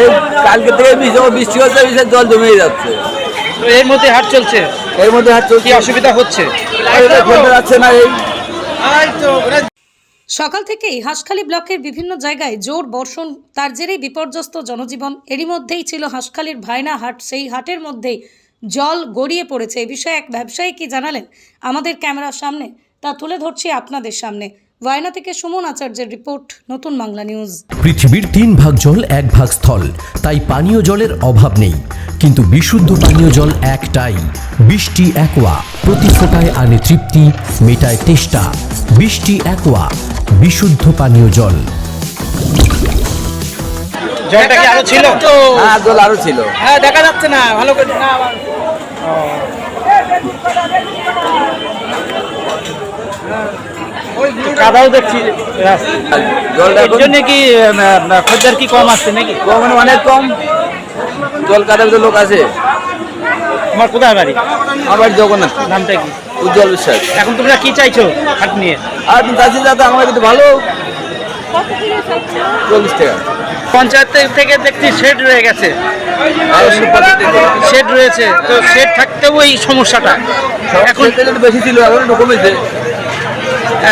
এই কালকে থেকে বৃষ্টি হচ্ছে বৃষ্টির জল জমে যাচ্ছে। তো এর মধ্যে হাট চলছে? এর মধ্যে হাট চলছে। কি অসুবিধা হচ্ছে? যাচ্ছে না এই। সকাল থেকেই হাঁসখালী ব্লকের বিভিন্ন জায়গায় জোর বর্ষণ তার জেরেই বিপর্যস্ত জনজীবন। এরই মধ্যেই ছিল হাঁসখালীর ভায়না হাট। সেই হাটের মধ্যেই জল গড়িয়ে পড়েছে। এ বিষয়ে এক ব্যবসায়ী কি জানালেন? আমাদের ক্যামেরার সামনে। তা তুলে ধরছি আপনাদের সামনে। ভায়না থেকে সুমন আচার্যের রিপোর্ট নতুন বাংলা নিউজ। পৃথিবীর তিন ভাগ জল এক ভাগ স্থল। তাই পানীয় জলের অভাব নেই। কিন্তু বিশুদ্ধ পানীয় জল একটাই। বৃষ্টি একোয়া। প্রতি ফোটায় আনে তৃপ্তি মেটায় তেষ্টা। বৃষ্টি একোয়া। বিশুদ্ধ পানীয় জল। জলটা কি আরও ছিল? হ্যাঁ জল আরও ছিল। হ্যাঁ দেখা যাচ্ছে না। ভালো করে না আবার। কাদাও দেখছি এর জন্য কি খদ্দের কি কম আসছে নাকি? কম মানে অনেক কম। জল কাটার তো লোক আছে। তোমার কোথায় বাড়ি? আবার জগন্নাথ। নামটা কি? উজ্জ্বল বিশ্বাস। এখন তোমরা কি চাইছো হাট নিয়ে? আর চাষি দাদা আমাদের কিন্তু ভালো। চল্লিশ টাকা। পঞ্চায়েত থেকে দেখছি শেড রয়ে গেছে। শেড রয়েছে। তো শেড থাকতেও এই সমস্যাটা। এখন বেশি ছিল এখন কমেছে।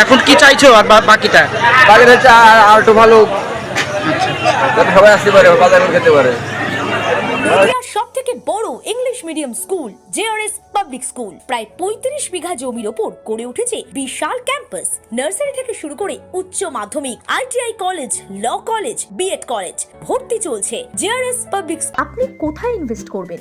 এখন কি চাইছো আর বাকিটা? বাজার হচ্ছে আর আর একটু ভালো। সবাই আসতে পারে বাজার খেতে পারে। ইন্ডিয়ার সব থেকে বড় English medium school JRS public school. প্রায় পঁয়ত্রিশ বিঘা জমির ওপর গড়ে উঠেছে বিশাল ক্যাম্পাস। নার্সারি থেকে শুরু করে উচ্চ মাধ্যমিক ITI college law college BEd college ভর্তি চলছে জেআরএস পাবলিক আপনি কোথায় ইনভেস্ট করবেন?